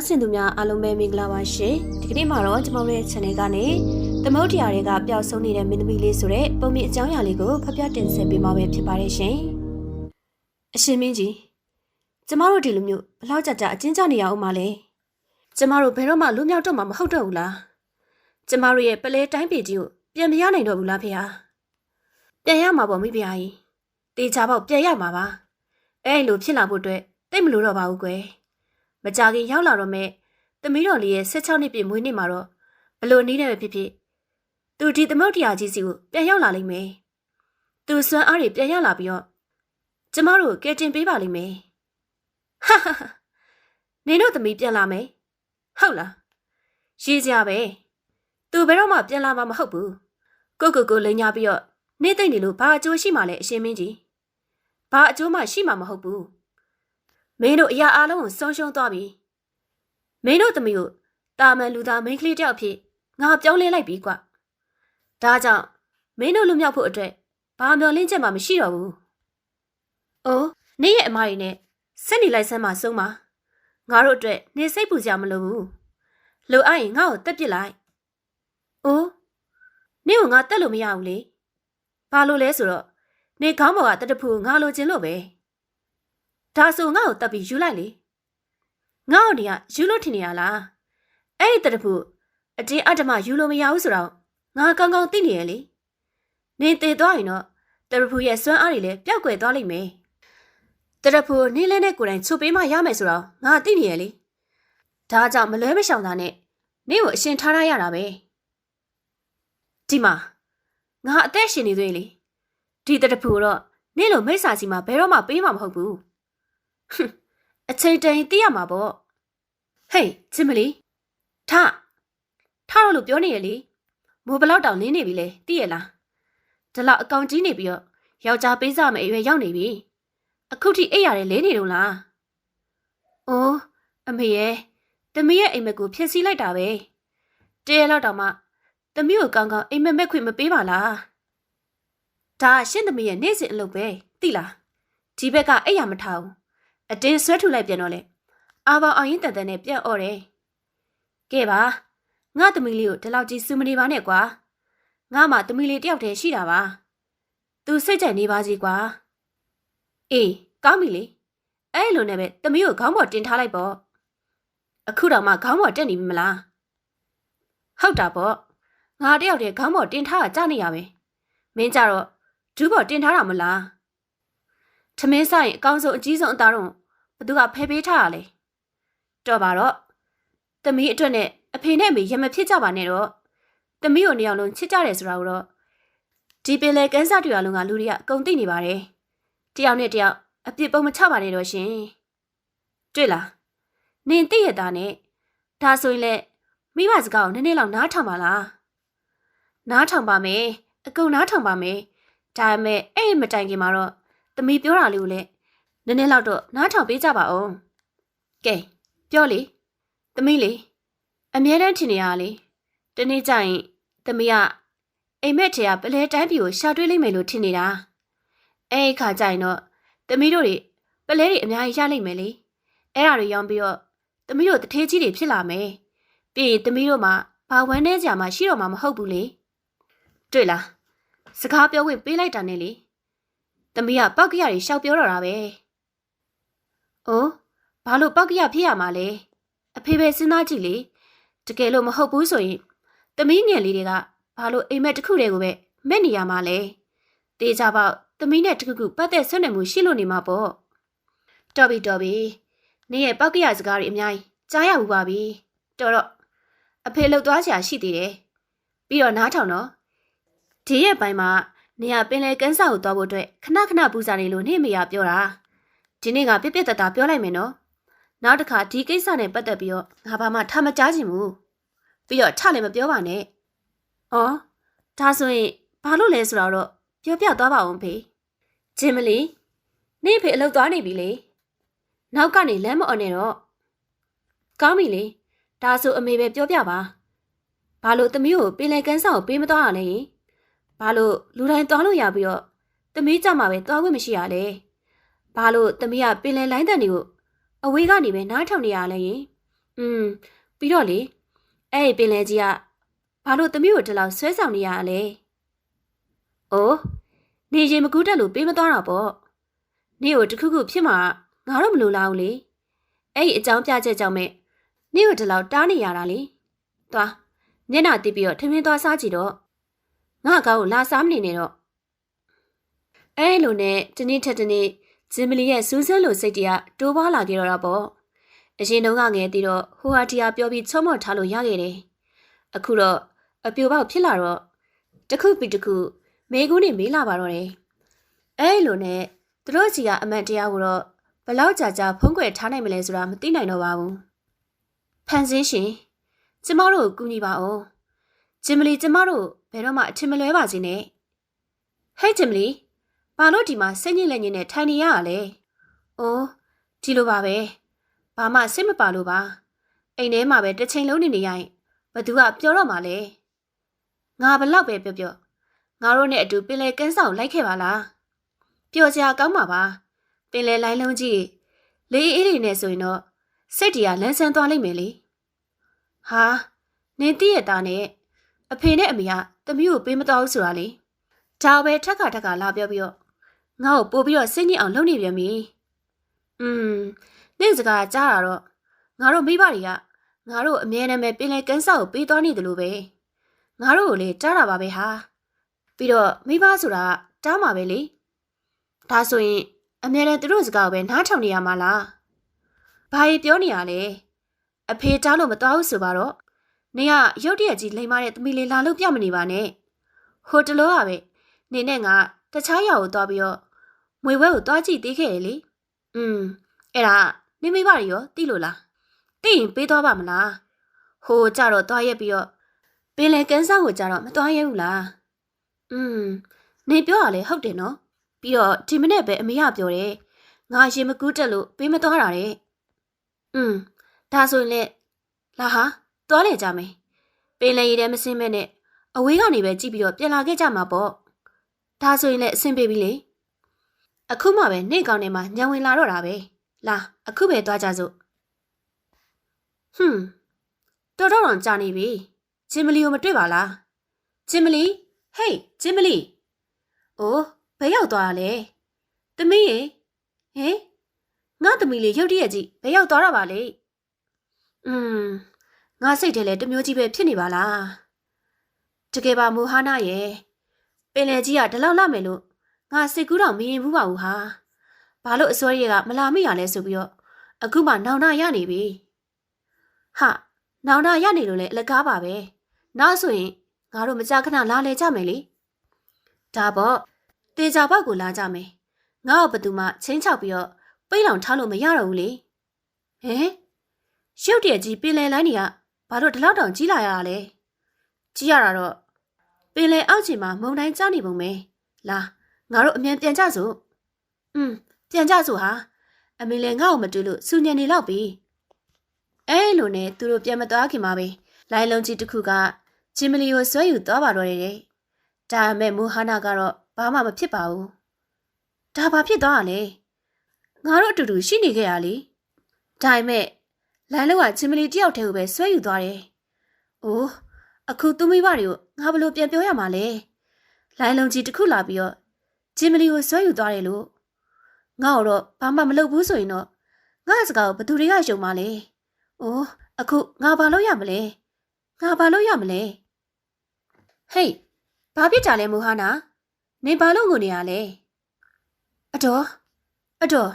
နာဆင်သူများအားလုံးပဲမင်္ဂလာပါရှင်ဒီကနေ့မှာတော့ကျွန်တော်တို့ရဲ့ channel ကနေသမုဒ္ဒရာတွေကပျောက်ဆုံးနေတဲ့မင်းသမီးလေးဆိုတဲ့ပုံမြင့်အကြောင်းအရာလေးကိုဖတ်ပြတင်ဆက်ပေးမှာပဲဖြစ်ပါတယ်ရှင်အရှင်မင်းကြီးကျမတို့ဒီလိုမျိုးဘလောက်ကြကြအချင်းကြနေရအောင်မလဲကျမတို့ဘယ်တော့မှလူမြောက်တော့မှမဟုတ်တော့ဘူးလားကျမတို့ရဲ့ပလဲတိုင်းပြည်ကြီးကိုပြန်မရနိုင်တော့ဘူးလားဖေဟာပြန်ရမှာပေါ့မိဖုရားကြီးတေချာပေါက်ပြန်ရမှာပါအဲ့လိုဖြစ်လာဖို့အတွက်တိတ်မလို့တော့ပါဘူးကွယ် မကြခင်ရောက်လာတော့မဲ့သမီးတော်လေးရဲ့16နှစ်ပြည့်မွေးနေ့မှာတော့ဘလို့နည်းနဲ့ပဲဖြစ်ဖြစ်သူဒီသမုတ်တရားကြီးစီကိုပြန်ရောက်လာလိမ့်မယ်။သူစွမ်းအားတွေပြန်ရလာပြီးတော့ကျမတို့ကဲတင်ပေးပါလိမ့်မယ်။ဟာဟာဟာနင်တို့သမီးပြန်လာမယ်။ဟုတ်လား။ရေးကြပဲ။သူဘယ်တော့မှပြန်လာမှာမဟုတ်ဘူး။ကိုကိုကိုလိန်ညာပြီးတော့နေသိမ့်နေလို့ဘာအကျိုးရှိမှလဲအရှင်မင်းကြီး။ဘာအကျိုးမှရှိမှာမဟုတ်ဘူး။ မင်းတို့အရာအလုံးကိုဆုံးရှုံးသွားပြီမင်းတို့သမီးကိုတာမန်လူသားမိန်းကလေးတယောက်ဖြစ်ငါပြောင်းလဲလိုက်ပြီကွာဒါကြောင့်မင်းတို့လူမြောက်ဖို့အတွက်ဘာမျောလင့်ချက်မှမရှိတော့ဘူးအိုးနေ့ရဲ့အမရီနဲ့ဆက်နေလိုက်စမ်းမှဆုံးပါငါတို့အတွက်နေစိတ်ပူကြမလို့ဘူးလိုအပ်ရင်ငါ့ကိုတက်ပစ်လိုက်အိုးနေ့ကငါတက်လို့မရဘူးလေဘာလို့လဲဆိုတော့နေခေါင်းပေါ်ကတတဖူငါလိုချင်လို့ပဲ ဒါဆိုငါ့ကိုတပ်ပြီးယူလိုက်လေငါ့ကိုနေကယူလို့ထင်နေရလားအဲ့ဒီတရဖူအတင်းအဓမ္မယူလို့မရဘူးဆိုတော့ငါကောင်းကောင်းသိနေရလေနင်တည်သွားရင်တော့တရဖူရဲ့စွမ်းအားတွေလည်းပျောက်ကွယ်သွားလိမ့်မယ်တရဖူနေလဲနဲ့ကိုယ်တိုင်ချုပ်ပေးမှရမယ်ဆိုတော့ငါသိနေရလေဒါကြောင့်မလွဲမရှောင်တာနဲ့နင့်ကိုအရှင်ထားရရတာပဲဒီမှာငါအသက်ရှင်နေသေးလေဒီတရဖူတော့နင့်လိုမိစ္ဆာစီမှာဘယ်တော့မှပေးမှာမဟုတ်ဘူးဟွန်း အချိန်တန်ရင်သိရမှာပေါ့ဟေးချစ်မလီထထတော့လို့ပြောနေရလေမိုးဘလောက်တောင်လင်းနေပြီလေသိရလားဒီလောက်အကောင်ကြီးနေပြီးတော့ယောက်ျားပေးစားမယ်အရွယ်ရောက်နေပြီအခုထိအိပ်ရတယ်လဲနေတော့လားအိုးအမေရဲ့တမီးရဲ့အိမ်မက်ကိုဖျက်ဆီးလိုက်တာပဲတရလောက်တောင်မှတမီးကိုကောင်းကောင်းအိမ်မက်မက်ခွင့်မပေးပါလားဒါရှင့်တမီးရဲ့နေ့စဉ်အလုပ်ပဲသိလားဒီဘက်ကအိပ်ရမထားဘူး အတင်းဆွဲထုတ်လိုက်ပြန်တော့လေအာဘောင်အောင်ရင်တန်တန်နဲ့ပြတ်អော်တယ်ကဲပါငါသမီးလေးကိုဒီလောက်ကြီးစူမနေပါနဲ့ကွာငါမှသမီးလေးတယောက်တည်းရှိတာပါသူစိတ်ကြိုက်နေပါစီကွာအေးကောင်းပြီလေအဲ့လိုနဲ့ပဲသမီးကိုခေါင်းပေါ်တင်ထားလိုက်ပေါ့အခုတော့မှခေါင်းပေါ်တက်နေပြီမလားဟုတ်တာပေါ့ငါတယောက်တည်းခေါင်းပေါ်တင်ထားတာကြားနေရပဲမင်းကြတော့ဒူးပေါ်တင်ထားတာမလားထမင်းဆိုင်အကောင်းဆုံးအကြီးဆုံးအသားတော့ ဘသူကဖယ်ပေးထားရလဲတော်ပါတော့တမီးအတွက်နဲ့အဖေနဲ့အမေရမဖြစ်ကြပါနဲ့တော့တမီးကိုနေအောင်လုံးချစ်ကြတယ်ဆိုတာကိုတော့ဒီပင်လေကန်းစားတူရလုံးကလူတွေကအကုန်သိနေပါတယ်တယောက်နဲ့တယောက်အပြစ်ပုံမချပါနဲ့တော့ရှင်တွေ့လားနင်သိရတာနဲ့ဒါဆိုရင်လေမိဘစကားကိုနည်းနည်းလောက်နားထောင်ပါလားနားထောင်ပါမယ်အကုန်နားထောင်ပါမယ်ဒါပေမဲ့အဲ့မတိုင်ခင်မှာတော့သမီးပြောတာလေးကိုလည်း နည်းနည်းလောက်တော့နားထောင်ပေးကြပါဦးကဲပြောလေသမီးလေအမြဲတမ်းထင်နေရလေတနေ့ကျရင်သမီးကအိမ်မက်ထေကပလဲတိုင်းပြည်ကိုရှာတွေးလိုက်မယ်လို့ထင်နေတာအဲ့ဒီခါကျရင်တော့သမီးတို့တွေပလဲတွေအများကြီးရလိမ့်မယ်လေအဲ့ဒါတွေရောင်းပြီးတော့သမီးတို့တထေးကြီးတွေဖြစ်လာမယ်ပြီးရင်သမီးတို့မှဘာဝမ်းနေကြမှာရှိတော့မှာမဟုတ်ဘူးလေတွေ့လားစကားပြောခွင့်ပေးလိုက်တာနဲ့လေ။သမီးကပောက်ကရတွေရှောက်ပြောတော့တာပဲ။ အိုးဘာလို့ပောက်ကရဖြစ်ရမှာလဲ။အဖေပဲစဉ်းစားကြည့်လေ။တကယ်လို့မဟုတ်ဘူးဆိုရင်သမီးငယ်လေးတွေကဘာလို့အိမ်မက်တစ်ခုတည်းကိုပဲမက်နေရမှာလဲ။တေးကြပေါ့သမီးနဲ့တခုခုပတ်သက်ဆွနေမှုရှိလို့နေမှာပေါ့။တော်ပြီတော်ပြီ။နင်းရဲ့ပောက်ကရစကားတွေအများကြီးကြားရဘူးပါပြီ။တော်တော့အဖေလှုပ်သွားချာရှိသေးတယ်။ပြီးတော့နားထောင်တော့ဒီရဲ့ပိုင်းမှာနေရပင်လေကန်းစာကိုသွားဖို့အတွက်ခဏခဏပူစာနေလို့နေမေရပြောတာ ဒီနေ့ကပြက်ပြက်တတပြောလိုက်မယ်နော်နောက်တစ်ခါဒီကိစ္စနဲ့ပတ်သက်ပြီးတော့ငါဘာမှထားမကြားချင်ဘူးပြီးတော့ထလည်းမပြောပါနဲ့ဩဒါဆိုရင်ဘာလို့လဲဆိုတော့ပြောပြသွားပါအောင်ဖေဂျင်မလီနေဖေအလုပ်သွားနေပြီလေနောက်ကနေလမ်းမအော်နဲ့တော့ကောင်းပြီလေဒါဆိုအမေပဲပြောပြပါဘာလို့သမီးကိုပင်လေကန်းစာကိုပေးမသွားရလဲယင်ဘာလို့လူတိုင်းသွားလို့ရပြီးတော့သမီးကြမှာပဲသွားခွင့်မရှိရလဲ ဘာလို့သမီးကပင်လယ်လိုင်းတန်တွေကိုအဝေးကနေပဲနားထောင်နေရလဲယင်อืมပြီးတော့လေအဲ့ဒီပင်လယ်ကြီးကဘာလို့သမီးကိုဒီလောက်ဆွဲဆောင်နေရလဲ။အိုးနေရင်မကူးတက်လို့ပေးမသွားတာပေါ့။နေကိုတခုခုဖြစ်မှာငါတော့မလိုလားဘူးလေ။အဲ့ဒီအကြောင်းပြချက်ကြောင့်မဲ့နေကိုဒီလောက်တားနေရတာလေ။သွားမျက်နှာတိပြီးတော့ထမင်းသွားစားကြည့်တော့ငါကောက်ကိုလာစားမနေနဲ့တော့အဲ့လိုနဲ့တနေ့ထက်တနေ့ ဂျင်မလီရဲ့စူးစမ်းလို့စိတ်တွေကတိုးပွားလာကြတော့တာပေါ့အရင်တုန်းကငယ်သေးတော့ဟိုဟာတီယာပြောပြီးချုံမော့ထားလို့ရခဲ့တယ်အခုတော့အပြိုပေါက်ဖြစ်လာတော့တစ်ခုပြီးတစ်ခုမေကူးနေမေးလာပါတော့တယ်အဲ့လိုနဲ့သူတို့စီကအမတ်တရားကိုတော့ဘလောက်ကြာကြာဖုံးကွယ်ထားနိုင်မလဲဆိုတာမသိနိုင်တော့ပါဘူးဖန်ဆင်းရှင်ကျမတို့ကိုကူညီပါဦးဂျင်မလီကျမတို့ဘယ်တော့မှအထင်မလွဲပါစေနဲ့ဟဲ့ဂျင်မလီ ဘာလို့ဒီမှာစိတ်ညစ်လက်ညစ်နဲ့ထိုင်နေရရလဲအိုးဒီလိုပါပဲဘာမှစိတ်မပါလို့ပါအိမ်ထဲမှာပဲတစ်ချိန်လုံးနေနေရရင်ဘသူကပြောတော့မှလဲငါဘလောက်ပဲပြောပြောငါတို့နဲ့အတူပင်လယ်ကန်းဆောင်လိုက်ခဲ့ပါလားပျော်စရာကောင်းပါပါပင်လယ်လိုင်းလုံးကြီးလေးအေးလေးနဲ့ဆိုရင်တော့စိတ်တရားလန်းဆန်းသွားလိမ့်မယ်လေဟာနင်တည့်ရတာနဲ့အဖေနဲ့အမေကတမီးကိုပေးမတော်ဘူးဆိုတာလေဒါပဲထက်ခါထက်ခါလာပြောပြီးတော့ ငါ့ကိုပို့ပြီးတော့စိတ်ညစ်အောင်လုပ်နေပြန်ပြီอืมနေ့စကားကြားတာတော့ငါတို့မိဘတွေကငါတို့အမြဲတမ်းပဲပင်လယ်ကန်းဆောက်ကိုပေးသွားနေတယ်လို့ပဲငါတို့ကိုလေကြားတာပါပဲဟာပြီးတော့မိဘဆိုတာတားမှာပဲလေဒါဆိုရင်အမြဲတမ်းသူတို့စကားကိုပဲနားထောင်နေရမှာလားဘာကြီးပြောနေရလဲအဖေတားလို့မတော်ဘူးဆိုပါတော့နေကရုတ်တရက်ကြီးလိမ်မာတဲ့သမီးလေးလာလို့ပြမနေပါနဲ့ဟိုတလို့ကပဲနေနဲ့ငါတခြားရောက်ကိုသွားပြီးတော့ မွေဝဲကိုသွားကြည့်သေးခဲ့ရလေอืมအဲ့ဒါနေမိဘတွေရောသိလို့လားသိရင်ပေးသွားပါမလားဟိုကြတော့သွားရက်ပြီးတော့ပင်လယ်ကန်းစားကိုကြတော့မသွားရဲဘူးလားอืมနေပြောရလဲဟုတ်တယ်နော်ပြီးတော့ဒီမနေ့ပဲအမေကပြောတယ်ငါရင်မကူးတက်လို့ပေးမသွားတာတဲ့อืมဒါဆိုရင်လေလာဟာသွားလေကြမယ်ပင်လယ်ရည်ထဲမစင်းမဲ့နဲ့အဝေးကနေပဲကြည့်ပြီးတော့ပြန်လာခဲ့ကြမှာပေါ့ဒါဆိုရင်လည်းအဆင်ပြေပြီလေ အခုမှပဲနေကောင်းနေမှာညံဝင်လာတော့တာပဲလာအခုပဲသွားကြစို့ဟွန်းတော်တော်တော့ကြာနေပြီဂျင်မလီကိုမတွေ့ပါလားဂျင်မလီဟေးဂျင်မလီအိုးဘယ်ရောက်သွားတာလဲသမီးရေဟင်ငါသမီးလေးရုတ်တရက်ကြီးဘယ်ရောက်သွားတာပါလဲอืมငါစိတ်ထဲလဲတမျိုးကြီးပဲဖြစ်နေပါလားတကယ်ပါမူဟာနာရဲ့ပင်လယ်ကြီးကဒီလောက်လာမယ်လို့ ငါစိတ်ကူးတော့မရင်ဘူးပါဘူးဟာဘာလို့အစိုးရကမလာမိရလဲဆိုပြီးတော့အခုမှနောင်နာရနေပြီဟာနောင်နာရနေလို့လေအလကားပါပဲနောက်ဆိုရင်ငါတို့မကြခဏလာလေကြမယ်လေဒါပေါ့တေချာဘောက်ကိုလာကြမယ်ငါ့ကိုဘသူမှချင်းချောက်ပြီးတော့ပိတ်လောင်ထားလို့မရတော့ဘူးလေဟမ်ရုတ်တရက်ကြီးပင်လယ်လိုင်းတွေကဘာလို့ဒီလောက်တောင်ကြီးလာရတာလဲကြီးရတာတော့ပင်လယ်အောက်ခြေမှာမုန်တိုင်းကျနေပုံပဲလာ ငါတို့အမြန်ပြန်ကြစို့อืมပြန်ကြစို့ဟာအမေလည်းငါ့ကိုမတွေ့လို့စူညံနေတော့ပြီအဲလိုနဲ့သူတို့ပြန်မသွားခင်မှာပဲလိုင်းလုံးကြီးတစ်ခုကဂျင်မလီကိုဆွဲယူသွားပါတော့တယ်ဒါပေမဲ့မူဟာနာကတော့ဘာမှမဖြစ်ပါဘူးဒါဘာဖြစ်သွားတာလဲငါတို့အတူတူရှိနေခဲ့ရလေဒါပေမဲ့လမ်းလောကဂျင်မလီတယောက်တည်းကိုပဲဆွဲယူသွားတယ်။အိုးအခုသူမိဘတွေကိုငါဘလို့ပြန်ပြောရမှာလဲ။လိုင်းလုံးကြီးတစ်ခုလာပြီးတော့ ဂျင်မလီကိုဆွဲယူသွားတယ်လို့ငါ့တော့ဘာမှမလုပ်ဘူးဆိုရင်တော့ငါ့စကားကိုဘသူတွေကယုံမှာလဲ။အိုးအခုငါဘာလုပ်ရမလဲ။ငါဘာလုပ်ရမလဲ။ဟေးဘာဖြစ်ကြလဲမူဟာနာ။နေဘာလို့ငိုနေရလဲ။အတော်အတော်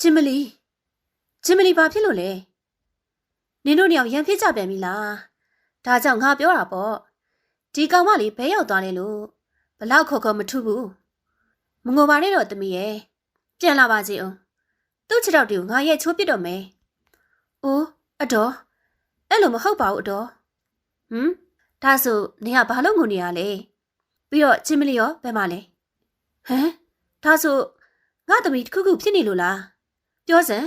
ဂျင်မလီဂျင်မလီဘာဖြစ်လို့လဲ။နင်တို့ညောင်ရန်ဖြစ်ကြပြန်ပြီလားဒါကြောင့်ငါပြောတာပေါ့ဒီကောင်မလေးဘဲရောက်သွားလဲလို့ဘလောက်ခေါ်ခေါ်မထုဘူး မငိုပါနဲ့တော့တမီးရဲ့ပြန်လာပါစေအောင်သူ့ခြေထောက်တွေကိုငါရဲ့ချိုးပစ်တော့မယ်အိုးအတော်အဲ့လိုမဟုတ်ပါဘူးအတော်ဟမ်ဒါဆိုနေကဘာလို့ငိုနေရလဲပြီးတော့ချင်းမလီရောဘယ်မှာလဲဟမ်ဒါဆိုငါသမီးတစ်ခုခုဖြစ်နေလို့လားပြောစမ်း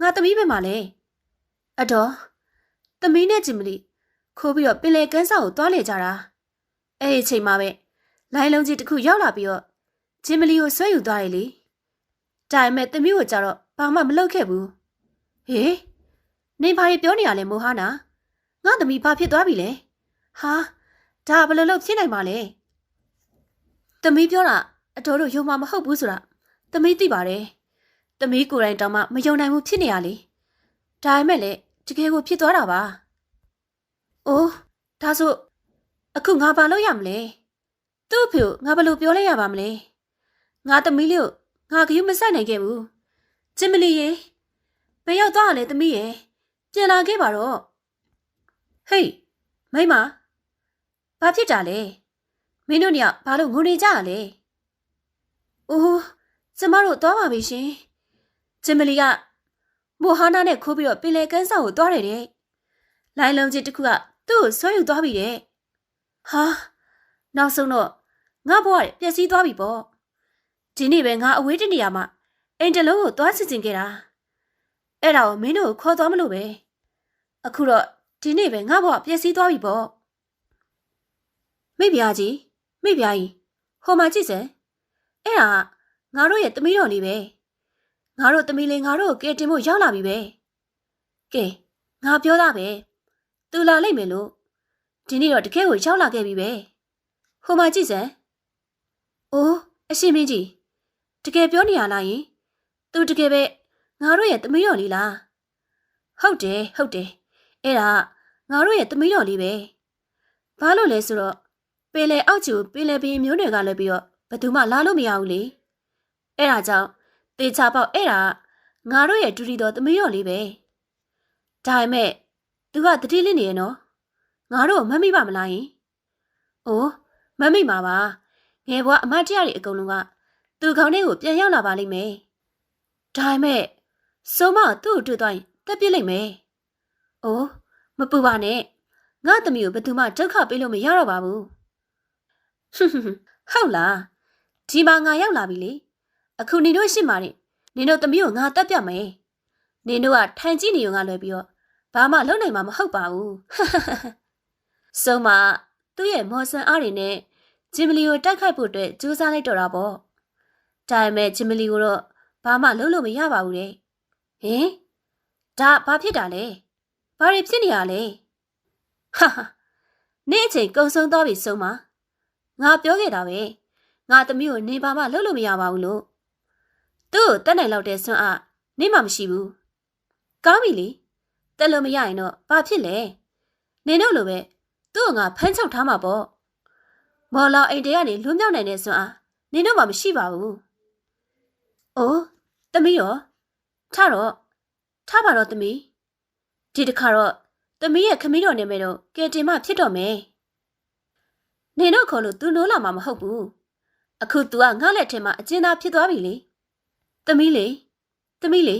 ငါသမီးဘယ်မှာလဲအတော်သမီးနဲ့ဂျင်မလီခိုးပြီးတော့ပင်လေကန်းဆောက်ကိုသွားလေကြတာအဲ့ဒီအချိန်မှာပဲလိုင်းလုံးကြီးတစ်ခုရောက်လာပြီးတော့ ဂျင်မလီကိုဆွဲယူသွားတယ်လေဒါပေမဲ့သမီးကိုကြတော့ဘာမှမလုပ်ခဲ့ဘူးဟေးနေဘာတွေပြောနေရလဲမိုဟာနာငါသမီးဘာဖြစ်သွားပြီလဲဟာဒါဘယ်လိုလုပ်ဖြစ်နိုင်ပါလဲသမီးပြောတာအတော်တို့ယုံမှာမဟုတ်ဘူးဆိုတာသမီးသိပါတယ်သမီးကိုယ်တိုင်တောင်မှမယုံနိုင်ဘူးဖြစ်နေရလေဒါပေမဲ့လည်းတကယ်ကိုဖြစ်သွားတာပါအိုးဒါဆိုအခုငါဘာလုပ်ရမလဲသူ့အဖေကိုငါဘယ်လိုပြောလိုက်ရပါမလဲ ငါသမီးလေးကိုငါကယူမဆိုင်နိုင်ခဲ့ဘူးကျင်မလီရေဘယ်ရောက်သွားရလဲသမီးရေပြန်လာခဲ့ပါတော့ဟေးမိမဘာဖြစ်တာလဲမင်းတို့ညဘာလို့ငိုနေကြရလဲအိုးကျမတို့သွားပါပြီရှင်ကျင်မလီကမိုဟာနာနဲ့ခိုးပြီးတော့ပင်လယ်ကမ်းဆောင်ကိုသွားတယ်တဲ့လိုင်းလုံးကြီးတစ်ခုကသူ့ကိုဆွဲယူသွားပြီတဲ့ဟာနောက်ဆုံးတော့ငါဘဝပျက်စီးသွားပြီပေါ့ ဒီနေ့ပဲငါအဝေးတနေရာမှာအိမ်တလုံးကိုသွားစစ်စင်ခဲ့တာအဲ့ဒါကိုမင်းတို့ကိုခေါ်သွားမလို့ပဲအခုတော့ဒီနေ့ပဲငါဘဝပျက်စီးသွားပြီပေါ့မိဖုရားကြီးမိဖုရားကြီးဟိုမှာကြည့်စမ်းအဲ့ဒါငါတို့ရဲ့သမီးတော်လေးပဲငါတို့သမီးလေးငါတို့ကိုကဲတင်ဖို့ရောက်လာပြီပဲကဲငါပြောတာပဲသူလာလိမ့်မယ်လို့ဒီနေ့တော့တကယ်ကိုရောက်လာခဲ့ပြီပဲဟိုမှာကြည့်စမ်းအိုးအရှင်မင်းကြီး တကယ်ပြောနေရလားယင်သူတကယ်ပဲငါတို့ရဲ့သမီးတော်လေးလားဟုတ်တယ်ဟုတ်တယ်အဲ့ဒါငါတို့ရဲ့သမီးတော်လေးပဲဘာလို့လဲဆိုတော့ပင်လေအောက်ကျူပင်လေပင်မျိုးတွေကလည်းပြီးတော့ဘယ်သူမှလာလို့မရဘူးလေအဲ့ဒါကြောင့်တေချာပေါက်အဲ့ဒါငါတို့ရဲ့ဒူတီတော်သမီးတော်လေးပဲဒါပေမဲ့သူကတတိလေးနေရနော်ငါတို့မမိပါမလားယင်အိုးမမိပါပါငယ်ဘွားအမတ်တရတွေအကုန်လုံးက သူခေါင်းထဲကိုပြန်ရောက်လာပါလိမ့်မယ်ဒါပေမဲ့စုံမသူ့ကိုတွေ့သွားရင်တက်ပြစ်လိုက်မယ်။အိုးမပူပါနဲ့။ငါသမီးကိုဘယ်သူမှဒုက္ခပေးလို့မရတော့ပါဘူး။ဟွန်းဟွန်းဟုတ်လား။ဒီမှာငါရောက်လာပြီလေ။အခုနေတို့ရှင့်မာနေနင်တို့သမီးကိုငါတက်ပြတ်မယ်။နင်တို့ကထိုင်ကြည့်နေုံကလွယ်ပြီးတော့ဘာမှလုပ်နိုင်မှာမဟုတ်ပါဘူး။စုံမသူ့ရဲ့မော်ဆန်အားတွေနဲ့ဂျင်မလီကိုတိုက်ခိုက်ဖို့အတွက်ကြိုးစားလိုက်တော့တာပေါ့။ ဒါပေမဲ့ဂျင်မလီကိုတော့ဘာမှလုပ်လို့မရပါဘူးတဲ့။ဟင်ဒါဘာဖြစ်တာလဲ။ဘာတွေဖြစ်နေရလဲ။ဟာဟာနေ့အချိန်ကုံဆုံးသွားပြီဆုံးမ။ငါပြောခဲ့တာပဲ။ငါသမီးကိုနေပါမှလုပ်လို့မရပါဘူးလို့။သူ့ကိုတက်နိုင်လောက်တဲ့ဆွမ်းအားနေမှမရှိဘူး။ကောင်းပြီလေ။တက်လို့မရရင်တော့ဘာဖြစ်လဲ။နေတော့လိုပဲသူ့ကိုငါဖမ်းချုပ်ထားမှာပေါ့။မော်လာအိမ်တဲကနေလွတ်မြောက်နိုင်တဲ့ဆွမ်းအားနေတော့မှမရှိပါဘူး။ အိုးသမီးရောထတော့ထပါတော့သမီးဒီတစ်ခါတော့သမီးရဲ့ခမီးတော်နေမယ်တော့ကဲတင်မဖြစ်တော့မယ်နေတော့ခေါ်လို့သူနိုးလာမှာမဟုတ်ဘူးအခု तू ကငါ့လက်ထဲမှာအကျဉ်းသားဖြစ်သွားပြီလေသမီးလေသမီးလေ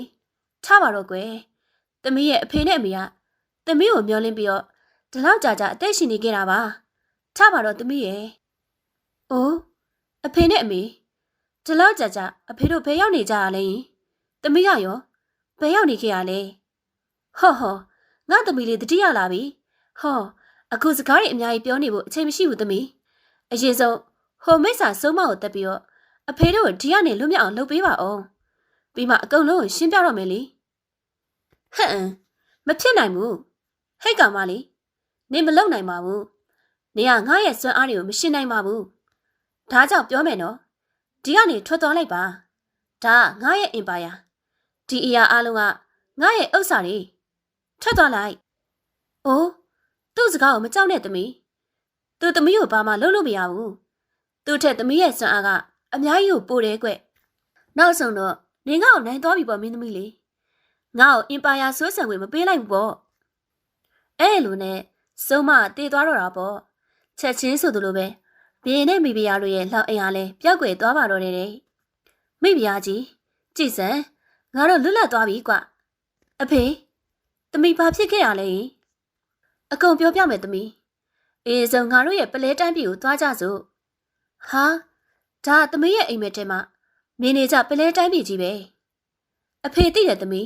ထပါတော့ကွယ်သမီးရဲ့အဖေနဲ့အမေကသမီးကိုမျောလင်းပြီးတော့ဒီလောက်ကြာကြာအသက်ရှင်နေခဲ့တာပါထပါတော့သမီးရဲ့အိုးအဖေနဲ့အမေ ဒီလောက်ကြာကြာအဖေတို့ဘယ်ရောက်နေကြရလဲ။သမီးကရောဘယ်ရောက်နေခဲ့ရလဲ။ဟော့ဟော့ငါသမီးလေးတတိယလာပြီ။ဟောအခုစကားတွေအများကြီးပြောနေဖို့အချိန်မရှိဘူးသမီး။အရင်ဆုံးဟိုမိစ္ဆာဆုံးမကိုတက်ပြီးတော့အဖေတို့ဒီကနေလွတ်မြောက်အောင်လုပ်ပေးပါအောင်။ပြီးမှအကုန်လုံးကိုရှင်းပြတော့မယ်လေ။ဟမ်မဖြစ်နိုင်ဘူး။ဟိတ်ကောင်မလေးနေမလုံနိုင်ပါဘူး။နေကငါရဲ့စွမ်းအားတွေကိုမရှင်းနိုင်ပါဘူး။ဒါကြောင့်ပြောမယ်နော်။ ဒီကနေထွက်သွားလိုက်ပါဒါငါရဲ့အင်ပါယာဒီအရာအလုံးကငါရဲ့ဥစ္စာတွေထွက်သွားလိုက်အိုးသူ့စကားကိုမကြောက်နဲ့သမီးသူသမီးကိုဘာမှလုပ်လို့မရဘူးသူ့ထက်သမီးရဲ့စွမ်းအားကအများကြီးကိုပိုတယ်ကွနောက်ဆုံးတော့နင်ငါ့ကိုနိုင်သွားပြီပေါ့မင်းသမီးလေးငါ့ကိုအင်ပါယာဆွဲဆံခွင့်မပေးလိုက်ဘူးပေါ့အဲ့လိုနဲ့စုံမတည်သွားတော့တာပေါ့ချက်ချင်းဆိုသလိုပဲ ဘင်းနဲ့မိဖုရားတို့ရဲ့လှောက်အိမ်အားလဲပျောက်ကွယ်သွားပါတော့တယ်တဲ့မိဖုရားကြီးကြည်စံငါတို့လွတ်လပ်သွားပြီကွအဖေတမိဘာဖြစ်ခဲ့ရလဲအကုန်ပြောပြမယ်တမိအေးဆုံးငါတို့ရဲ့ပလဲတန်းပြည်ကိုသွားကြစို့ဟာဒါတမိရဲ့အိမ်မက်ထဲမှာမင်းနေကြပလဲတိုင်းပြည်ကြီးပဲအဖေသိတယ်တမိ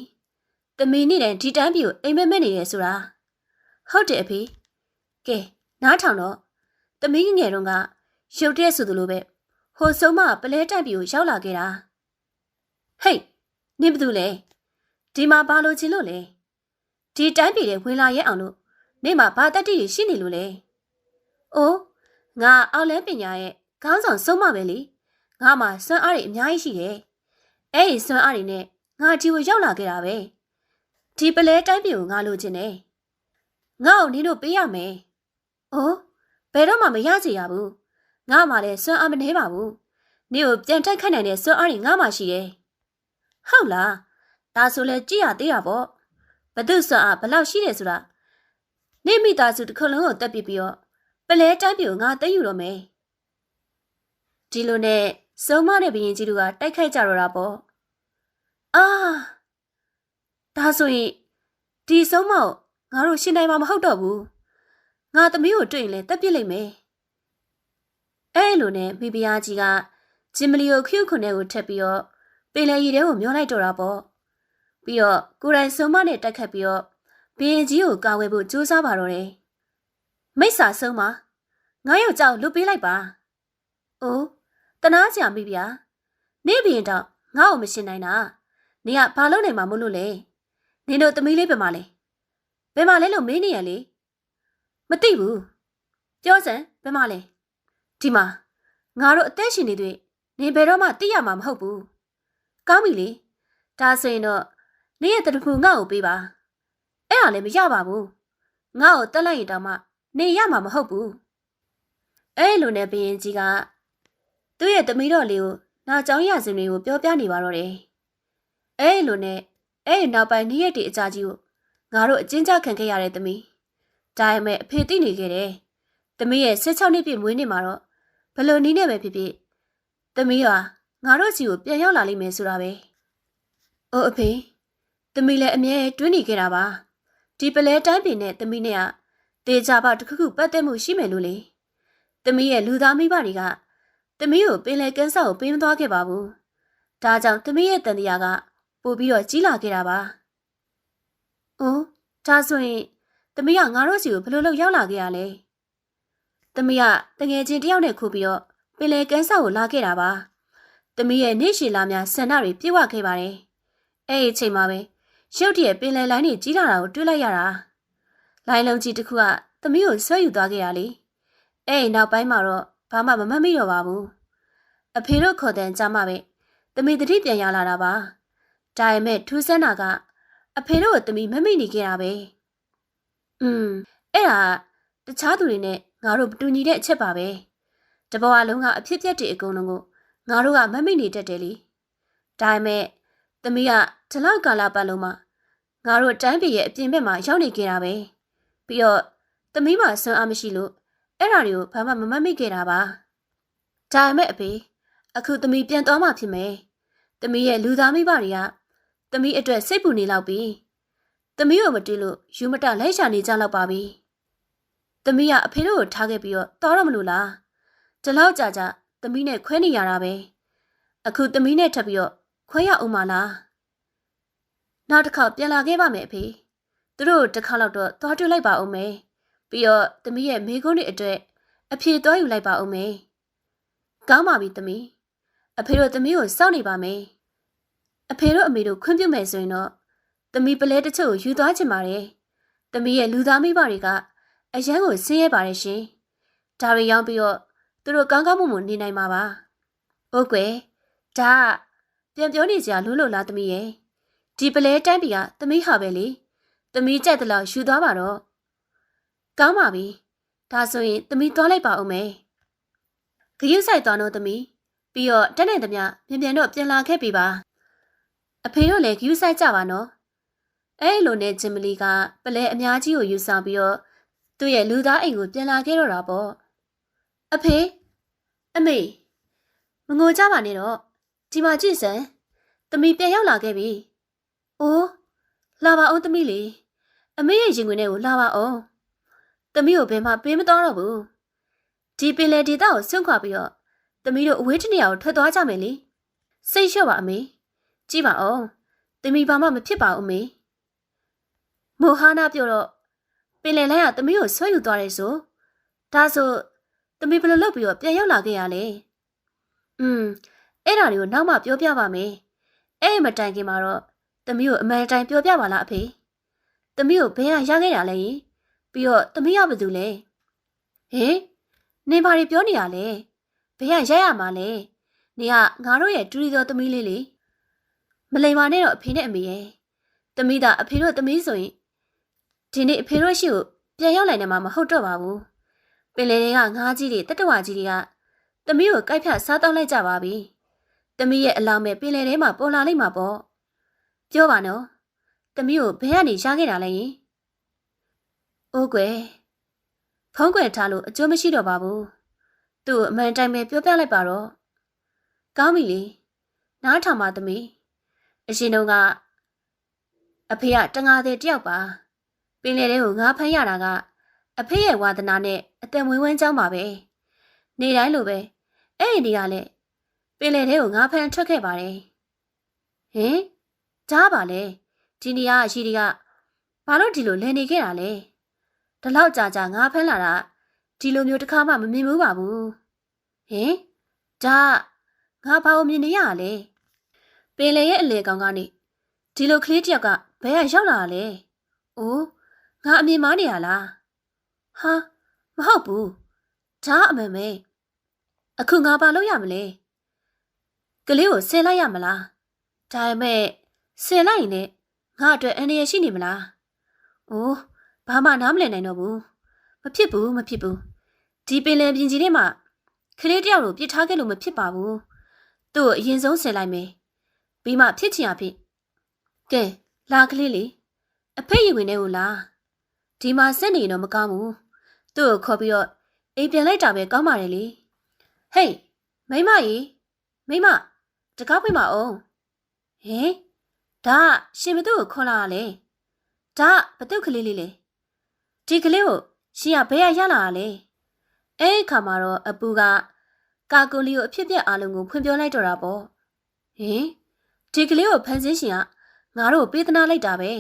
တမိနေ့တိုင်းဒီတိုင်းပြည်ကိုအိမ်မက်မက်နေတယ်ဆိုတာဟုတ်တယ်အဖေကဲနားထောင်တော့တမိငယ်တုန်းက ရုတ်တရက်ဆိုသလိုပဲဟိုဆုံးမပလဲတိုက်ပြီကိုရောက်လာခဲ့တာဟေးနင်ဘာလို့လဲဒီမှာဘာလို့ချင်လို့လဲဒီဒီတိုင်းပြည်တွေဝင်လာရဲအောင်လို့နေမှာဘာတက်တိတွေရှိနေလို့လဲ။အိုးငါအောင်လဲပညာရဲ့ခေါင်းဆောင်ဆုံးမပဲလေ။ငါမှစွမ်းအားတွေအများကြီးရှိတယ်။အဲ့ဒီစွမ်းအားတွေနဲ့ငါဒီကိုရောက်လာခဲ့တာပဲ။ဒီပလဲတိုင်းပြည်ကိုငါလိုချင်တယ်။ငါ့ကိုနင်းတို့ပေးရမယ်။အိုးဘယ်တော့မှမရချင်ရဘူး။ ငါမှလည်းစွမ်းအားမနှဲပါဘူး။နေကိုပြန်တိုက်ခိုက်နိုင်တဲ့စွမ်းအားတွေငါမှရှိတယ်။ဟုတ်လား။ဒါဆိုလဲကြည့်ရသေးတာပေါ့။ဘသူစွမ်းအားဘယ်လောက်ရှိတယ်ဆိုတာနေမိသားစုတစ်ခုလုံးကိုတက်ပြပြီးတော့ပလဲတိုင်းပြည်ကိုငါသိမ်းယူတော့မယ်။ဒီလိုနဲ့စုံမတဲ့ဘရင်ကြီးတို့ကတိုက်ခိုက်ကြတော့တာပေါ့။အာဒါဆိုရင်ဒီဆုံးမကိုငါတို့ရှင်နိုင်မှာမဟုတ်တော့ဘူး။ငါသမီးကိုတွေ့ရင်လည်းတက်ပြစ်လိုက်မယ်။ အဲလိုနဲ့မိဖုရားကြီးကဂျင်မလီကိုချုခွန်ထဲကိုထက်ပြီးတော့ပင်လယ်ရီထဲကိုမျောလိုက်တော့တာပေါ့။ပြီးတော့ကိုယ်တိုင်စုံမနဲ့တက်ခတ်ပြီးတော့ဘရင်ကြီးကိုကာဝယ်ဖို့ကြိုးစားပါတော့တယ်။မိစ္ဆာဆုံးမငါယောက်ျောက်လွတ်ပေးလိုက်ပါ။အိုးတနာကြမိဗျာ။နေဘရင်တော့ငါ့ကိုမရှင်နိုင်တာ။နေကဘာလုပ်နိုင်မှာမို့လို့လဲ။နင်တို့သမီးလေးပဲမလဲ။ဘယ်မှာလဲလို့မေးနေရလေ။မသိဘူး။ပြောစမ်းဘယ်မှာလဲ။ ဒီမှာငါတို့အသက်ရှင်နေတွေ့နင်ဘယ်တော့မှသိရမှာမဟုတ်ဘူး။ကောင်းပြီလေ။ဒါဆိုရင်တော့နင်ရဲ့တတခုငါ့ကိုပေးပါ။အဲ့ဒါလည်းမရပါဘူး။ငါ့ကိုတက်လိုက်ရင်တောင်မှနေရမှာမဟုတ်ဘူး။အဲ့လိုနဲ့ဘရင်ကြီးကသူ့ရဲ့သမီးတော်လေးကိုနာကြောင်းရစင်တွေကိုပြောပြနေပါတော့တယ်။အဲ့လိုနဲ့အဲ့ဒီနောက်ပိုင်းနေ့ရက်တည်းအကြာကြီးကိုငါတို့အချင်းချခံခဲ့ရတဲ့သမီး။ဒါပေမဲ့အဖေသိနေခဲ့တယ်။သမီးရဲ့16နှစ်ပြည့်မွေးနေ့မှာတော့ဘ လို့နီးနေပဲဖြစ်ဖြစ်သမီးဟာငါတို့စီကိုပြန်ရောက်လာလိမ့်မယ်ဆိုတာပဲ။အိုးအဖေသမီးလည်းအမြဲတွင်းနေခဲ့တာပါ။ဒီပလဲတိုင်းပင်နဲ့သမီးနဲ့ကတေချာပေါတစ်ခုခုပတ်သက်မှုရှိမယ်လို့လေ။သမီးရဲ့လူသားမိဘတွေကသမီးကိုပင်လယ်ကန်းဆောက်ကိုပေးမသွားခဲ့ပါဘူး။ဒါကြောင့်သမီးရဲ့တန်တရားကပို့ပြီးတော့ကြီးလာခဲ့တာပါ။အိုးဒါဆိုရင်သမီးကငါတို့စီကိုဘယ်လိုလုပ်ရောက်လာခဲ့ရလဲ။ သမီးကတငယ်ချင်းတယောက်နဲ့ခုပြီးတော့ပင်လယ်ကန်းဆောက်ကိုလာခဲ့တာပါ။သမီးရဲ့နေ့ရှည်လာများဆန္ဒတွေပြည့်ဝခဲ့ပါတယ်။အဲ့ဒီအချိန်မှာပဲရုတ်တရက်ပင်လယ်လိုင်းတွေကြီးလာတာကိုတွေ့လိုက်ရတာ။လိုင်းလုံးကြီးတစ်ခုကသမီးကိုဆွဲယူသွားခဲ့ရလေ။အဲ့ဒီနောက်ပိုင်းမှာတော့ဘာမှမမှတ်မိတော့ပါဘူး။အဖေတို့ခေါ်တဲ့ကြားမှပဲသမီးတတိပြန်ရလာတာပါ။ဒါပေမဲ့ထူးဆန်းတာကအဖေတို့ကိုသမီးမမိနေခဲ့တာပဲ။อืมအဲ့ဒါတခြားသူတွေနဲ့ ငါတို့တူညီတဲ့အချက်ပါပဲ။တဘဝလုံးကအဖြစ်အပျက်တွေအကုန်လုံးကိုငါတို့ကမမိနေတတ်တယ်လေ။ဒါပေမဲ့သမီးကဒီလောက်ကာလပတ်လုံးမှာငါတို့တိုင်းပြည်ရဲ့အပြင်ဘက်မှာရောက်နေကြတာပဲ။ပြီးတော့သမီးမှဆွမ်းအားမရှိလို့အဲ့ဓာတွေကိုဘာမှမမတ်မိခဲ့တာပါ။ဒါပေမဲ့အဖေအခုသမီးပြန်သွားမှဖြစ်မယ်။သမီးရဲ့လူသားမိဘတွေကသမီးအတွက်စိတ်ပူနေလောက်ပြီ။သမီးကိုမတွေ့လို့ယူမတလဲရှာနေကြတော့ပါပြီ။ သမီးကအဖေတို့ကိုထားခဲ့ပြီးတော့တော်တော့မလို့လား။ဒီလောက်ကြာကြာသမီးနဲ့ခွဲနေရတာပဲ။အခုသမီးနဲ့ထပ်ပြီးတော့ခွဲရအောင်မလား။နောက်တစ်ခေါက်ပြန်လာခဲ့ပါမယ်အဖေ။သူတို့တစ်ခါတော့သွားတွေ့လိုက်ပါဦးမယ်။ပြီးတော့သမီးရဲ့မိကုန်းတွေအတွက်အဖြေသွားယူလိုက်ပါဦးမယ်။ကောင်းပါပြီသမီး။အဖေတို့သမီးကိုစောင့်နေပါမယ်။အဖေတို့အမေတို့ခွင့်ပြုမယ်ဆိုရင်တော့သမီးပလဲတချို့ကိုယူသွားချင်ပါတယ်။သမီးရဲ့လူသားမိဘတွေက အရန်ကိုဆင်းရဲပါတယ်ရှင်။ဒါတွေရောက်ပြီးတော့သူတို့ကောင်းကောင်းမွန်မွန်နေနိုင်မှာပါ။ဟုတ်ကွယ်။ဒါကပြန်ပြောနေကြလို့လို့လားသမီးရဲ့။ဒီပလဲတန်းပီကသမီးဟာပဲလေ။သမီးကြက်တလောက်ယူသွားပါတော့။ကောင်းပါပြီ။ဒါဆိုရင်သမီးသွားလိုက်ပါဦးမယ်။ခရုဆိုင်သွားတော့သမီးပြီးတော့တက်နေသမျှမြန်မြန်တော့ပြန်လာခဲ့ပြီပါ။အဖေတို့လည်းဂယူဆိုင်ကြပါနော်။အဲလိုနဲ့ဂျင်မလီကပလဲအများကြီးကိုယူဆောင်ပြီးတော့ သူ့ရဲ့လူသားအိမ်ကိုပြန်လာခဲ့တော့တာပေါ့။အဖေအမေမငိုကြပါနဲ့တော့ဒီမှာကြည့်စမ်းသမီးပြန်ရောက်လာခဲ့ပြီ။အိုးလာပါအောင်သမီးလေးအမေရဲ့ရင်ခွင်ထဲကိုလာပါအောင်။သမီးကိုဘယ်မှပေးမတော်တော့ဘူး။ဒီပင်လယ်ဒေသကိုဆွန့်ခွာပြီးတော့သမီးတို့အဝေးတနေရာကိုထွက်သွားကြမယ်လေ။စိတ်လျှော့ပါအမေ။ကြည့်ပါဦး။သမီးဘာမှမဖြစ်ပါဘူးအမေ။မိုဟာနာပြောတော့ ပင်လယ်လိုင်းကသမီးကိုဆွဲယူသွားတယ်ဆို။ဒါဆိုသမီးဘယ်လိုလုပ်ပြီးတော့ပြန်ရောက်လာခဲ့ရလဲ။อืมအဲ့ဒါတွေကိုနောက်မှပြောပြပါမယ်။အဲ့မတိုင်ခင်မှာတော့သမီးကိုအမှန်တိုင်းပြောပြပါလားအဖေသမီးကိုဘယ်ကရခဲ့တာလဲယင်ပြီးတော့သမီးကဘာလုပ်လဲဟင်နေဘာတွေပြောနေရလဲဘယ်ကရရမှာလဲနေကငါတို့ရဲ့တူရီတော်သမီးလေးလေမလိမ္မာနဲ့တော့အဖေနဲ့အမေရဲ့သမီးသာအဖေတို့သမီးဆိုရင် ဒီနေ့အဖေတို့ရှိကိုပြန်ရောက်နိုင်တယ်မှာမဟုတ်တော့ပါဘူးပင်လေတွေကငါးကြီးတွေတက်တဝါကြီးတွေကသမီးကိုကြိုက်ဖြတ်စားတောက်လိုက်ကြပါပြီသမီးရဲ့အလောင်းမဲ့ပင်လေထဲမှာပေါ်လာလိမ့်မှာပေါ့ပြောပါနော်။သမီးကိုဘယ်ကနေရခဲ့တာလဲယင်။အိုးကွယ်။ဖုံးကွယ်ထားလို့အကျိုးမရှိတော့ပါဘူး။သူ့ကိုအမှန်တိုင်းပဲပြောပြလိုက်ပါတော့။ကောင်းပြီလေ။နားထောင်ပါသမီး။အရှင်တို့ကအဖေကတငါသေးတယောက်ပါ။ ပင်လေတဲ့ကိုငါဖမ်းရတာကအဖေရဲ့ဝါသနာနဲ့အသက်မွေးဝမ်းကြောင်းပါပဲ။နေတိုင်းလိုပဲအဲ့ဒီနေရာလဲပင်လေတဲ့ကိုငါဖမ်းထွက်ခဲ့ပါတယ်။ဟင်ကြားပါလေ။ဒီနေရာအရှိတီကဘာလို့ဒီလိုလဲနေခဲ့တာလဲဒီလောက်ကြာကြာငါဖမ်းလာတာဒီလိုမျိုးတစ်ခါမှမမြင်ဘူးပါဘူးဟင်ဒါငါဘာလို့မြင်နေရလဲပင်လေရဲ့အလေကောင်ကနေဒီလိုကလေးတစ်ယောက်ကဘယ်ကရောက်လာတာလဲအိုး ငါအမြင်မားနေရလားဟာမဟုတ်ဘူးဒါအမေမေအခုငါဘာလုပ်ရမလဲကလေးကိုဆင်လိုက်ရမလားဒါပေမဲ့ဆင်လိုက်ရင်လည်းငါအတွက်အန္တရာယ်ရှိနေမလား။အိုးဘာမှနားမလည်နိုင်တော့ဘူး။မဖြစ်ဘူးမဖြစ်ဘူး။ဒီပင်လယ်ပြင်ကြီးထဲမှာကလေးတယောက်ကိုပြစ်ထားခဲ့လို့မဖြစ်ပါဘူး။သူ့ကိုအရင်ဆုံးဆင်လိုက်မယ်။ပြီးမှဖြစ်ချင်ရဖြစ်။ကဲလာကလေးလေအဖေရင်ဝင်ထဲကိုလာ။ ဒီမှာဆက်နေရင်တော့မကောင်းဘူး။သူ့ကိုခေါ်ပြီးတော့အိမ်ပြန်လိုက်တာပဲကောင်းပါတယ်လေ။ဟေးမိမကြီးမိမတကားဖွင့်ပါအောင်။ဟင်ဒါကရှင်ဘသူ့ကိုခေါ်လာတာလေဒါကဘသူ့ကလေးလေးလေဒီကလေးကိုရှင်ကဘယ်ရရလာတာလဲအဲ့ဒီခါမှာတော့အပူကကာကိုလီကိုအဖြစ်ပြက်အားလုံးကိုဖွင့်ပြောလိုက်တော့တာပေါ့ဟင်ဒီကလေးကိုဖန်ဆင်းရှင်ကငါတို့ပေးသနာလိုက်တာပဲ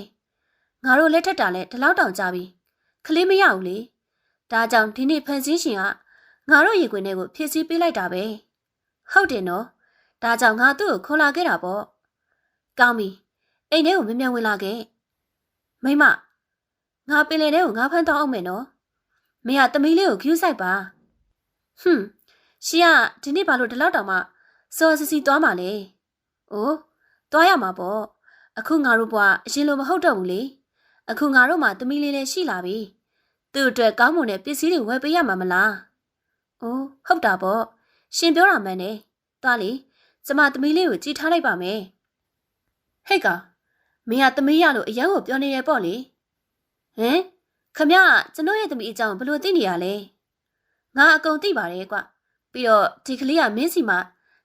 ငါတို့လက်ထက်တာလဲဒီလောက်တောင်ကြပြီကလေးမရဘူးလေဒါကြောင့်ဒီနေ့ဖန်ဆင်းရှင်ကငါတို့ရေခွင်ထဲကိုဖြည့်ဆည်းပေးလိုက်တာပဲဟုတ်တယ်နော်ဒါကြောင့်ငါသူ့ကိုခေါ်လာခဲ့တာပေါ့ကောင်းပြီအိမ်ထဲကိုမမြန်ဝင်လာခဲ့မိမငါပင်လယ်ထဲကိုငါဖမ်းတော့အောင်မယ်နော်မင်းကသမီးလေးကိုခူးဆိုင်ပါဟွန်းရှင်ကဒီနေ့ဘာလို့ဒီလောက်တောင်မှစောစီစီသွားမှလဲအိုးသွားရမှာပေါ့အခုငါတို့ဘွားအရင်လိုမဟုတ်တော့ဘူးလေ အခုငါတို့မှသမီးလေးလည်းရှိလာပြီသူ့အတွက်ကောင်းမွန်တဲ့ပစ္စည်းတွေဝယ်ပေးရမှာမလားအိုးဟုတ်တာပေါ့ရှင်ပြောတာမှန်တယ်သွားလေကျမသမီးလေးကိုကြည်ထားလိုက်ပါမယ်ဟဲ့ကောင်မင်းကသမီးရလို့အရန်ကိုပြောနေရပေါ့လေဟမ်ခမရကျွန်တော်ရဲ့သမီးအကြောင်းဘယ်လိုသိနေရလဲငါအကုန်သိပါတယ်ကွပြီးတော့ဒီကလေးကမင်းစီမှာ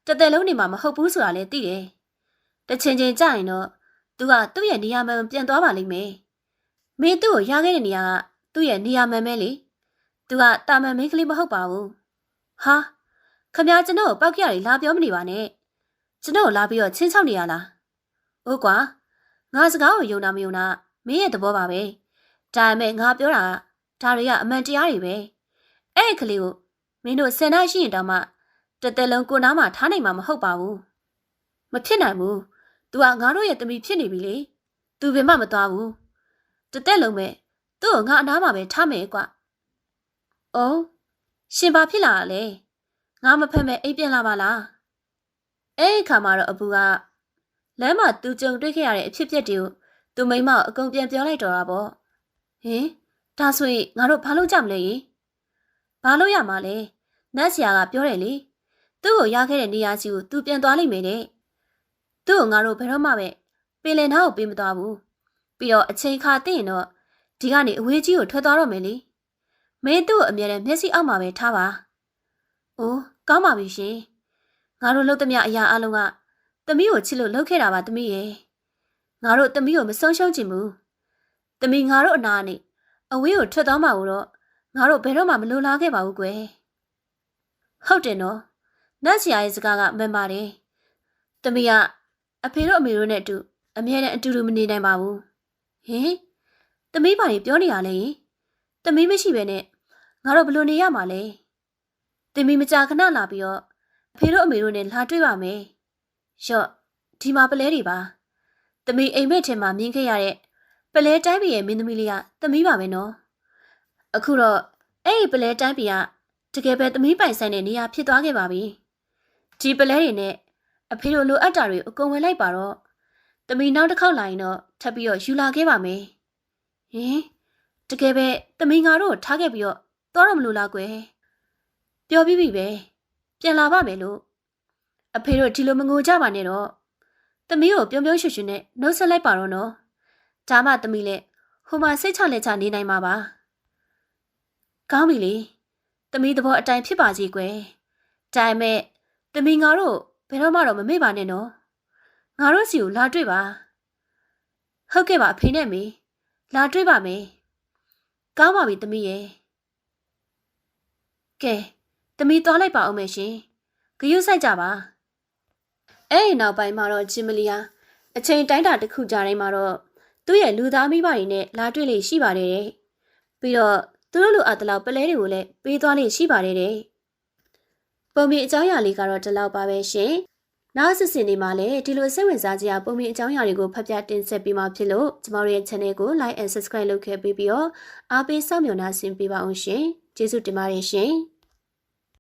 တသက်လုံးနေမှာမဟုတ်ဘူးဆိုတာလည်းသိတယ်တချင်ချင်ကြရင်တော့သူကသူ့ရဲ့နေရာမှန်ပြန်သွားပါလိမ့်မယ် မင်းသူ့ကိုရခဲ့တဲ့နေရာကသူ့ရဲ့နေရာမှန်ပဲလေသူကတာမန်မင်းကလေးမဟုတ်ပါဘူးဟာခမရကျွန်တော်ကိုပောက်ကြရလာပြောမနေပါနဲ့ကျွန်တော်လာပြီးတော့ချင်းချောက်နေရလားဟုတ်ကွာငါစကားကိုယုံတာမယုံတာမင်းရဲ့သဘောပါပဲဒါပေမဲ့ငါပြောတာဒါတွေကအမှန်တရားတွေပဲအဲ့ဒီကလေးကိုမင်းတို့စင်နာရှိရင်တောင်မှတစ်သက်လုံးကိုနားမှာထားနိုင်မှာမဟုတ်ပါဘူးမဖြစ်နိုင်ဘူး तू ကငါတို့ရဲ့သမီးဖြစ်နေပြီလေ तू ဘယ်မှမသွားဘူး တစ်သက်လုံးပဲသူ့ကိုငါအနားမှာပဲထားမယ်ကွ။အော်ရှင်ဘာဖြစ်လာတာလဲ။ငါမဖက်မဲ့အိပ်ပြန်လာပါလား။အဲ့ဒီခါမှာတော့အပူကလမ်းမှာသူကြုံတွေ့ခဲ့ရတဲ့အဖြစ်အပျက်တွေကိုသူမိမအကုန်ပြန်ပြောလိုက်တော့တာပေါ့ဟင်ဒါဆိုရင်ငါတို့ဘာလုပ်ကြမလဲရေဘာလုပ်ရမှာလဲနတ်ဆရာကပြောတယ်လေသူ့ကိုရခဲ့တဲ့နေရာစီကိုသူပြန်သွားလိမ့်မယ်တဲ့သူ့ကိုငါတို့ဘယ်တော့မှပဲပင်လယ်နားကိုပေးမသွားဘူး ပြီးတော့အချိန်ခါသိရင်တော့ဒီကနေအဝေးကြီးကိုထွက်သွားတော့မယ်လေမင်းသူ့ကိုအမြဲတမ်းမျက်စိအောက်မှာပဲထားပါအိုးကောင်းပါပြီရှင်ငါတို့လုပ်သမျှအရာအလုံးကသမီးကိုချစ်လို့လုပ်ခဲ့တာပါသမီးရဲ့ငါတို့သမီးကိုမဆုံးရှုံးချင်ဘူးသမီးငါတို့အနာနဲ့အဝေးကိုထွက်သွားမှာတော့ငါတို့ဘယ်တော့မှမလိုလားခဲ့ပါဘူးကွယ်ဟုတ်တယ်နော်နတ်ဆရာရဲ့စကားကမှန်ပါတယ်သမီးကအဖေတို့အမေတို့နဲ့အတူအမြဲတမ်းအတူတူမနေနိုင်ပါဘူး ဟင်သမီးဘာတွေပြောနေရလဲသမီးမရှိဘဲနဲ့ငါတို့ဘယ်လိုနေရမှာလဲသမီးမကြာခဏလာပြီးတော့အဖေတို့အမေတို့နဲ့လာတွေ့ပါမယ်ရော့ဒီမှာပလဲတွေပါ။တမီအိမ်မက်ထဲမှာမြင်ခဲ့ရတဲ့ပလဲတိုင်းပြည်ရဲ့မင်းသမီးလေးကသမီးပါပဲနော်အခုတော့အဲ့ဒီပလဲတိုင်းပြည်ကတကယ်ပဲသမီးပိုင်ဆိုင်တဲ့နေရာဖြစ်သွားခဲ့ပါပြီဒီပလဲတွေနဲ့အဖေတို့လိုအပ်တာတွေအကုန်ဝင်လိုက်ပါတော့ သမီးနောက်တစ်ခေါက်လာရင်တော့ထပ်ပြီးတော့ယူလာခဲ့ပါမယ်ဟင်တကယ်ပဲသမီးငါတို့ကိုထားခဲ့ပြီးတော့သွားတော့မလို့လားကွယ်ပြောပြီးပြီပဲပြန်လာပါမယ်လို့အဖေတို့ဒီလိုမငိုကြပါနဲ့တော့သမီးကိုပြုံးပြုံးရွှွှွှွနဲ့နှုတ်ဆက်လိုက်ပါတော့နော်ဒါမှသမီးလက်ဟိုမှာစိတ်ချလက်ချနေနိုင်မှာပါကောင်းပြီလေသမီးသဘောအတိုင်းဖြစ်ပါစီကွယ်ဒါပေမဲ့သမီးငါတို့ဘယ်တော့မှတော့မမေ့ပါနဲ့နော် ငါတို့စီကိုလာတွေ့ပါဟုတ်ကဲ့ပါအဖေနဲ့မေလာတွေ့ပါမယ်ကောင်းပါပြီသမီးရဲ့ကဲသမီးသွားလိုက်ပါအောင်မယ်ရှင်ဂရုစိုက်ကြပါအဲ့ဒီနောက်ပိုင်းမှာတော့ဂျင်မလီယာအချိန်တိုင်းတာတစ်ခုကြာတိုင်းမှာတော့သူ့ရဲ့လူသားမိဘတွေနဲ့လာတွေ့လေရှိပါတယ်တဲ့။ပြီးတော့သူတို့လိုအပ်တဲ့လောက်ပလဲတွေကိုလည်းပေးသွားလေရှိပါတယ်တဲ့။ပုံမီအကြောင်းအရာလေးကတော့ဒီလောက်ပါပဲရှင်။ နောက်ဆက်စင်နေမှာလည်းဒီလိုစိတ်ဝင်စားကြရပုံမီအကြောင်းအရာတွေကိုဖတ်ပြတင်ဆက်ပေးမှာဖြစ်လို့ကျမတို့ရဲ့ channel ကို like and subscribe လုပ်ခဲ့ပြီးတော့အားပေးစောင့်မျှော်နှာဆင်ပေးပါအောင်ရှင်။ကျေးဇူးတင်ပါတယ်ရှင်။